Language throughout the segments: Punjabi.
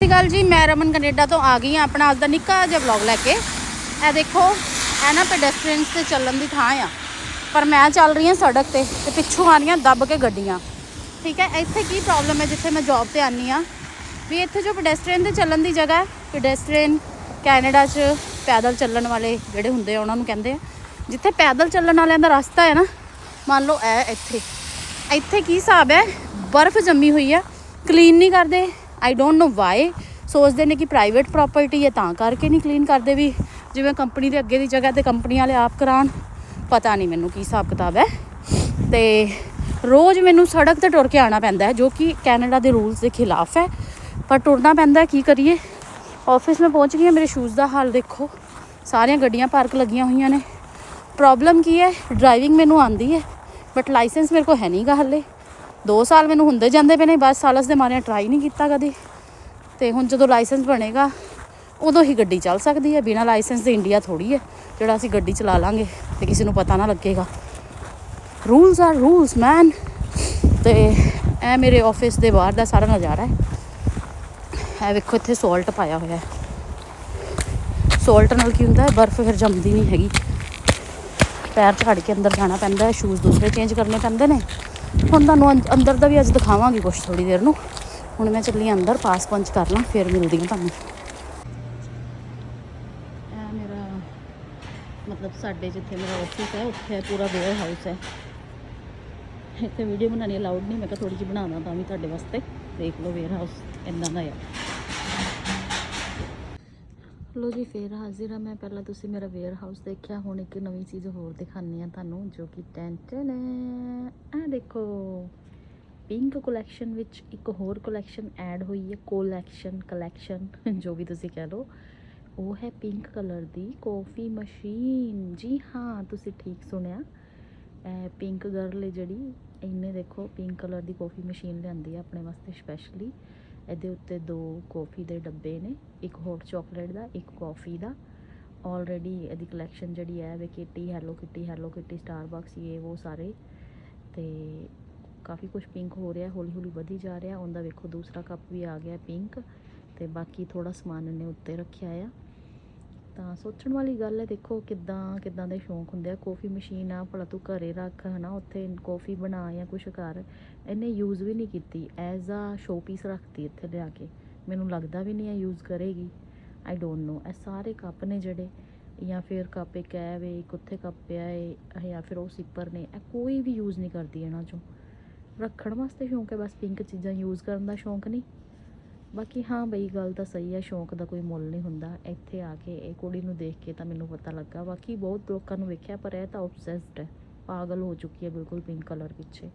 ਸਤਿ ਸ਼੍ਰੀ ਅਕਾਲ ਜੀ, ਮੈਂ ਰਮਨ ਕੈਨੇਡਾ ਤੋਂ ਆ ਗਈ ਹਾਂ ਆਪਣਾ ਅੱਜ ਦਾ ਨਿੱਕਾ ਜਿਹਾ ਵਲੌਗ ਲੈ ਕੇ। ਇਹ ਦੇਖੋ, ਇਹ ਨਾ ਪੈਡੈਸਟਰੀਅਨਸ ਤੇ ਚੱਲਣ ਦੀ ਥਾਂ ਆ। ਪਰ ਮੈਂ ਚੱਲ ਰਹੀ ਹਾਂ ਸੜਕ ਤੇ ਤੇ ਪਿੱਛੋਂ ਆ ਰਹੀਆਂ ਦੱਬ ਕੇ ਗੱਡੀਆਂ। ਠੀਕ ਹੈ, ਇੱਥੇ ਕੀ ਪ੍ਰੋਬਲਮ ਹੈ ਜਿੱਥੇ ਮੈਂ ਜੌਬ ਤੇ ਆਨੀ ਆ ਵੀ ਇੱਥੇ ਜੋ ਪੈਡੈਸਟਰੀਅਨ 'ਤੇ ਚੱਲਣ ਦੀ ਜਗ੍ਹਾ ਹੈ ਪੈਡੈਸਟਰੀਅਨ ਕੈਨੇਡਾ 'ਚ ਪੈਦਲ ਚੱਲਣ ਵਾਲੇ ਜਿਹੜੇ ਹੁੰਦੇ ਆ, ਉਹਨਾਂ ਨੂੰ ਕਹਿੰਦੇ ਆ। ਜਿੱਥੇ ਪੈਦਲ ਚੱਲਣ ਵਾਲਿਆਂ ਦਾ ਰਸਤਾ ਹੈ ਨਾ, ਮੰਨ ਲਓ ਇਹ ਇੱਥੇ। ਇੱਥੇ ਕੀ ਹਿਸਾਬ ਹੈ? ਬਰਫ਼ ਜੰਮੀ ਹੋਈ ਆ ਕਲੀਨ ਨਹੀਂ ਕਰਦੇ। ਆਈ ਡੋਨਟ ਨੋ ਵਾਈ ਸੋਚਦੇ ਨੇ ਕਿ ਪ੍ਰਾਈਵੇਟ ਪ੍ਰਾਪਰਟੀ ਹੈ, ਤਾਂ ਕਰਕੇ ਨਹੀਂ ਕਲੀਨ ਕਰਦੇ ਵੀ। ਜਿਵੇਂ ਕੰਪਨੀ ਦੇ ਅੱਗੇ ਦੀ ਜਗ੍ਹਾ ਤੇ ਕੰਪਨੀ ਵਾਲੇ ਆਪ ਕਰਾਉਣ, ਪਤਾ ਨਹੀਂ ਮੈਨੂੰ ਕੀ ਹਿਸਾਬ ਕਿਤਾਬ ਹੈ। ਤੇ ਰੋਜ਼ ਮੈਨੂੰ ਸੜਕ ਤੇ ਟੁਰ ਕੇ ਆਉਣਾ ਪੈਂਦਾ ਹੈ, ਜੋ ਕਿ ਕੈਨੇਡਾ ਦੇ ਰੂਲਸ ਦੇ ਖਿਲਾਫ ਹੈ। ਪਰ ਟੁਰਨਾ ਪੈਂਦਾ ਕੀ ਕਰੀਏ? ਆਫਿਸ ਮੈਂ ਪਹੁੰਚ ਗਈ ਹਾਂ, ਮੇਰੇ ਸ਼ੂਜ਼ ਦਾ ਹਾਲ ਦੇਖੋ। ਸਾਰੀਆਂ ਗੱਡੀਆਂ ਪਾਰਕ ਲੱਗੀਆਂ ਹੋਈਆਂ ਨੇ। ਪ੍ਰੋਬਲਮ ਕੀ ਹੈ? ਡਰਾਈਵਿੰਗ ਮੈਨੂੰ ਆਂਦੀ ਹੈ ਬਟ ਲਾਇਸੈਂਸ ਮੇਰੇ ਕੋਲ ਹੈ ਨਹੀਂਗਾ ਹੱਲੇ। 2 ਸਾਲ ਮੈਨੂੰ ਹੁੰਦੇ ਜਾਂਦੇ ਪਏ ਨੇ, ਬਸ ਸਾਲਸ ਦੇ ਮਾਰਿਆਂ ਟਰਾਈ ਨਹੀਂ ਕੀਤਾ ਕਦੇ। ਤੇ ਹੁਣ ਜਦੋਂ ਲਾਇਸੈਂਸ ਬਣੇਗਾ, ਉਦੋਂ ਹੀ ਗੱਡੀ ਚੱਲ ਸਕਦੀ ਹੈ। ਬਿਨਾ ਲਾਇਸੈਂਸ ਦੇ ਇੰਡੀਆ ਥੋੜੀ ਹੈ, ਜਿਹੜਾ ਅਸੀਂ ਗੱਡੀ ਚਲਾ ਲਾਂਗੇ ਤੇ ਕਿਸੇ ਨੂੰ ਪਤਾ ਨਾ ਲੱਗੇਗਾ। ਰੂਲਸ ਆਰ ਰੂਲਸ ਮੈਨ ਤੇ ਇਹ ਮੇਰੇ ਆਫਿਸ ਦੇ ਬਾਹਰ ਦਾ ਸਾਰਾ ਨਜ਼ਾਰਾ ਹੈ। ਇਹ ਵੇਖੋ, ਇੱਥੇ ਸੋਲਟ ਪਾਇਆ ਹੋਇਆ ਹੈ। ਸੋਲਟ ਨਾਲ ਕੀ ਹੁੰਦਾ ਹੈ? ਬਰਫ਼ ਫਿਰ ਜੰਮਦੀ ਨਹੀਂ ਹੈਗੀ। ਪੈਰ ਝਾੜ ਕੇ ਅੰਦਰ ਜਾਣਾ ਪੈਂਦਾ ਹੈ ਸ਼ੂਜ਼ ਦੂਸਰੇ ਚੇਂਜ ਕਰਨੇ ਪੈਂਦੇ ਨੇ। ਹੁਣ ਤੁਹਾਨੂੰ ਅੰਦ- ਅੰਦਰ ਦਾ ਵੀ ਅੱਜ ਦਿਖਾਵਾਂਗੀ ਕੁਛ ਥੋੜੀ ਦੇਰ ਨੂੰ। ਹੁਣ ਮੈਂ ਚੱਲੀ ਆਂ ਅੰਦਰ, ਪਾਸ ਪੰਚ ਕਰ ਲਾਂ, ਫਿਰ ਮਿਲਦੀ ਹਾਂ ਤੁਹਾਨੂੰ। ਇਹ ਮੇਰਾ ਮਤਲਬ ਸਾਡੇ ਜਿੱਥੇ ਮੇਰਾ ਆਫਿਸ ਹੈ, ਉੱਥੇ ਪੂਰਾ ਵੇਅਰ ਹਾਊਸ ਹੈ। ਇੱਥੇ ਵੀਡੀਓ ਬਣਾਉਣੀ ਅਲਾਉਡ ਨਹੀਂ, ਮੈਂ ਕਿਹਾ ਥੋੜੀ ਜਿਹੀ ਬਣਾ ਦਾਂ ਤਾਂ ਵੀ ਤੁਹਾਡੇ ਵਾਸਤੇ। ਦੇਖ ਲਓ ਵੇਅਰ ਹਾਊਸ ਇੰਦਾਂ ਦਾ ਆ। ਲੋ ਜੀ, ਫੇਰ ਹਾਜ਼ਰ ਹਾਂ ਮੈਂ। ਪਹਿਲਾਂ ਤੁਸੀਂ ਮੇਰਾ ਵੇਅਰ ਹਾਊਸ ਦੇਖਿਆ, ਹੁਣ ਇੱਕ ਨਵੀਂ ਚੀਜ਼ ਹੋਰ ਦਿਖਾਉਂਦੀ ਆ ਤੁਹਾਨੂੰ, ਜੋ ਕਿ ਟੈਂਟਨ ਹੈ ਦੇਖੋ ਪਿੰਕ ਕਲੈਕਸ਼ਨ ਵਿੱਚ ਇੱਕ ਹੋਰ ਕਲੈਕਸ਼ਨ ਐਡ ਹੋਈ ਹੈ ਕੋਲੈਕਸ਼ਨ ਕਲੈਕਸ਼ਨ ਜੋ ਵੀ ਤੁਸੀਂ ਕਹਿ ਲਓ। ਉਹ ਹੈ ਪਿੰਕ ਕਲਰ ਦੀ ਕਾਫੀ ਮਸ਼ੀਨ ਜੀ ਹਾਂ, ਤੁਸੀਂ ਠੀਕ ਸੁਣਿਆ। ਇਹ ਪਿੰਕ ਗਰਲ ਹੈ ਜਿਹੜੀ, ਇਹਨੇ ਦੇਖੋ ਪਿੰਕ ਕਲਰ ਦੀ ਕਾਫੀ ਮਸ਼ੀਨ ਲਿਆਂਦੀ ਹੈ ਆਪਣੇ ਵਾਸਤੇ ਸਪੈਸ਼ਲੀ ਇਹਦੇ ਉੱਤੇ ਦੋ ਕਾਫੀ ਦੇ ਡੱਬੇ ਨੇ, ਇੱਕ ਹੌਟ ਚਾਕਲੇਟ ਦਾ, ਇੱਕ ਕਾਫੀ ਦਾ। ਆਲਰੇਡੀ ਇਹਦੀ ਕਲੈਕਸ਼ਨ ਜਿਹੜੀ ਹੈ ਵੇ kitty hello kitty hello kitty Starbucks ਇਹ ਉਹ ਸਾਰੇ ਤੇ ਕਾਫੀ ਕੁਝ ਪਿੰਕ ਹੋ ਰਿਹਾ, ਹੌਲੀ ਹੌਲੀ ਵਧੀ ਜਾ ਰਿਹਾ। ਉਹਦਾ ਵੇਖੋ ਦੂਸਰਾ ਕੱਪ ਵੀ ਆ ਗਿਆ ਪਿੰਕ ਤੇ ਬਾਕੀ ਥੋੜਾ ਸਮਾਨ ਇਹਨੇ ਉੱਤੇ ਰੱਖਿਆ ਆ। ਤਾਂ ਸੋਚਣ ਵਾਲੀ ਗੱਲ ਹੈ, ਦੇਖੋ ਕਿੱਦਾਂ ਕਿੱਦਾਂ ਦੇ ਸ਼ੌਂਕ ਹੁੰਦੇ ਆ। ਕਾਫੀ ਮਸ਼ੀਨ ਆ, ਭਲਾ ਤੂੰ ਘਰੇ ਰੱਖ, ਹਨਾ, ਉੱਥੇ ਕਾਫੀ ਬਣਾ ਜਾਂ ਕੁਛ ਕਰ। ਇਹਨੇ ਯੂਜ਼ ਵੀ ਨਹੀਂ ਕੀਤੀ। ਐਜ਼ ਆ ਸ਼ੋਪੀਸ ਰੱਖਤੀ ਇੱਥੇ ਲਿਆ ਕੇ। ਮੈਨੂੰ ਲੱਗਦਾ ਵੀ ਨਹੀਂ ਇਹ ਯੂਜ਼ ਕਰੇਗੀ। ਆਈ ਡੋਨਟ ਨੋ ਇਹ ਸਾਰੇ ਕੱਪ ਨੇ ਜਿਹੜੇ ਜਾਂ ਫਿਰ ਕੱਪ ਇੱਕ ਹੈ ਵੇ, ਇੱਕ ਉੱਥੇ ਕੱਪ ਪਿਆ ਹੈ ਜਾਂ ਫਿਰ ਉਹ ਸਿੱਪਰ ਨੇ, ਇਹ ਕੋਈ ਵੀ ਯੂਜ਼ ਨਹੀਂ ਕਰਦੀ ਇਹਨਾਂ ਚੋਂ। ਰੱਖਣ ਵਾਸਤੇ ਸ਼ੌਂਕ ਹੈ, ਬਸ ਪਿੰਕ ਚੀਜ਼ਾਂ ਯੂਜ਼ ਕਰਨ ਦਾ ਸ਼ੌਂਕ ਨਹੀਂ। ਬਾਕੀ ਹਾਂ ਬਈ, ਗੱਲ ਤਾਂ ਸਹੀ ਹੈ, ਸ਼ੌਂਕ ਦਾ ਕੋਈ ਮੁੱਲ ਨਹੀਂ ਹੁੰਦਾ। ਇੱਥੇ ਆ ਕੇ ਇਹ ਕੁੜੀ ਨੂੰ ਦੇਖ ਕੇ ਤਾਂ ਮੈਨੂੰ ਪਤਾ ਲੱਗਾ। ਬਾਕੀ ਬਹੁਤ ਲੋਕਾਂ ਨੂੰ ਵੇਖਿਆ, ਪਰ ਇਹ ਤਾਂ ਆਬਸੈਸਡ ਹੈ। ਪਾਗਲ ਹੋ ਚੁੱਕੀ ਹੈ ਬਿਲਕੁਲ ਪਿੰਕ ਕਲਰ ਪਿੱਛੇ।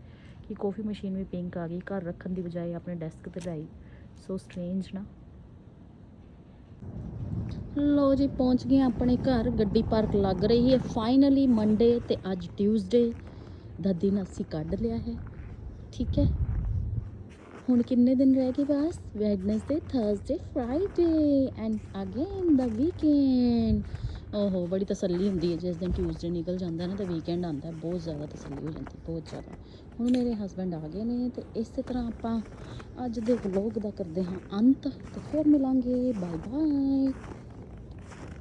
ਕਿ ਕਾਫੀ ਮਸ਼ੀਨ ਵੀ ਪਿੰਕ ਆ ਗਈ, ਘਰ ਰੱਖਣ ਦੀ ਬਜਾਏ ਆਪਣੇ ਡੈਸਕ ਤੇ ਲਾਈ ਸੋ ਸਟ੍ਰੇਂਜ ਨਾ। ਲੋ ਜੀ, ਪਹੁੰਚ ਗਏ ਆਪਣੇ ਘਰ। ਗੱਡੀ ਪਾਰਕ ਲੱਗ ਰਹੀ ਹੈ। ਫਾਈਨਲੀ ਮੰਡੇ ਤੇ ਅੱਜ ਟਿਊਜ਼ਡੇ ਦਾ ਦਿਨ ਅਸੀਂ ਕੱਢ ਲਿਆ ਹੈ। ਠੀਕ ਹੈ? ਹੁਣ ਕਿੰਨੇ ਦਿਨ ਰਹਿ ਗਏ ਬਸ? Wednesday Thursday Friday and again the weekend ਓਹੋ, ਬੜੀ ਤਸੱਲੀ ਹੁੰਦੀ ਹੈ। ਜਿਸ ਦਿਨ ਟਿਊਜ਼ਡੇ ਨਿਕਲ ਜਾਂਦਾ ਨਾ, ਤੇ ਵੀਕਐਂਡ ਆਉਂਦਾ। ਬਹੁਤ ਜ਼ਿਆਦਾ ਤਸੱਲੀ ਹੋ ਜਾਂਦੀ, ਬਹੁਤ ਜ਼ਿਆਦਾ। ਹੁਣ ਮੇਰੇ ਹਸਬੰਡ ਆ ਗਏ ਨੇ ਤੇ ਇਸੇ ਤਰ੍ਹਾਂ ਆਪਾਂ ਅੱਜ ਦੇ ਵਲੌਗ ਦਾ ਕਰਦੇ ਹਾਂ ਅੰਤ। ਤੇ ਫਿਰ ਮਿਲਾਂਗੇ। Bye bye